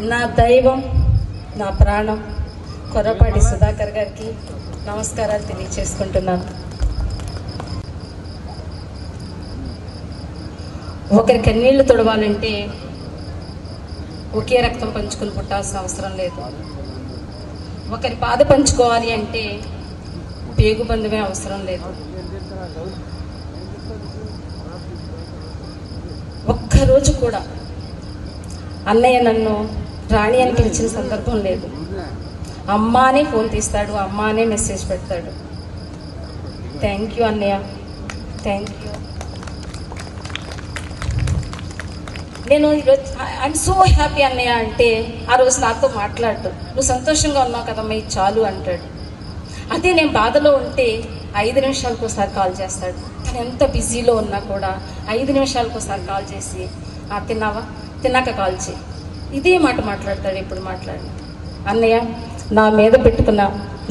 నా దైవం నా ప్రాణం కొర్రపాటి సుధాకర్ గారికి నమస్కారాలు తెలియచేసుకుంటున్నాను. ఒకరి కన్నీళ్ళు తుడవాలంటే ఒకే రక్తం పంచుకుని పుట్టాల్సిన అవసరం లేదు. ఒకరి పాద పంచుకోవాలి అంటే పేగు అవసరం లేదు. ఒక్కరోజు కూడా అన్నయ్య నన్ను రాణి అని పిలిచిన సందర్భం లేదు. అమ్మానే ఫోన్ తీస్తాడు అమ్మానే మెసేజ్ పెడతాడు. థ్యాంక్ యూ అన్నయ్య. Thank you. నేను ఈరోజు ఐఎమ్ సో హ్యాపీ అన్నయ్య అంటే ఆ రోజు నాతో మాట్లాడు. నువ్వు సంతోషంగా ఉన్నావు కదమ్మా ఇది చాలు అంటాడు. అదే నేను బాధలో ఉంటే ఐదు నిమిషాలకు ఒకసారి కాల్ చేస్తాడు. తను ఎంత బిజీలో ఉన్నా కూడా ఐదు నిమిషాలకు ఒకసారి కాల్ చేసి "ఆ, తిన్నావా? తిన్నాక కాల్ చేయి. ఇదే మాట మాట్లాడతాడు ఇప్పుడు మాట్లాడి. అన్నయ్య నా మీద పెట్టుకున్న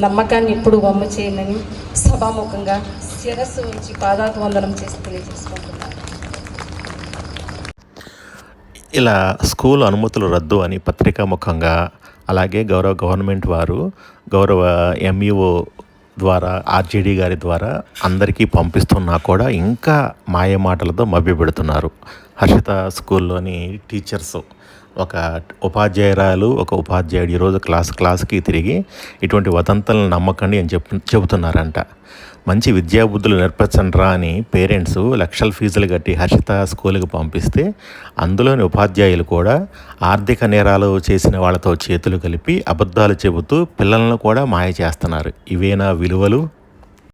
నమ్మకాన్ని ఎప్పుడు బొమ్మ చేయనని సభాముఖంగా శిరస్సు ఉంచి పాదాకు వందనం చేసి తెలియజేసుకుంటున్నాను. ఇలా స్కూల్ అనుమతులు రద్దు అని పత్రికా ముఖంగా అలాగే గౌరవ గవర్నమెంట్ వారు గౌరవ ఎంఈఓ ద్వారా ఆర్జేడీ గారి ద్వారా అందరికీ పంపిస్తున్నా కూడా ఇంకా మాయ మాటలతో మభ్యపెడుతున్నారు. హర్షిత స్కూల్లోని టీచర్స్ ఒక ఉపాధ్యాయురాలు ఒక ఉపాధ్యాయుడు ఈరోజు క్లాస్ క్లాస్కి తిరిగి ఇటువంటి వదంతులను నమ్మకండి అని చెప్ చెబుతున్నారంట. మంచి విద్యాబుద్ధులు నేర్పించండ్రా అని పేరెంట్స్ లక్షల ఫీజులు కట్టి హర్షిత స్కూల్కి పంపిస్తే అందులోని ఉపాధ్యాయులు కూడా ఆర్థిక నేరాలు చేసిన వాళ్ళతో చేతులు కలిపి అబద్ధాలు చెబుతూ పిల్లలను కూడా మాయ చేస్తున్నారు. ఇవేనా విలువలు?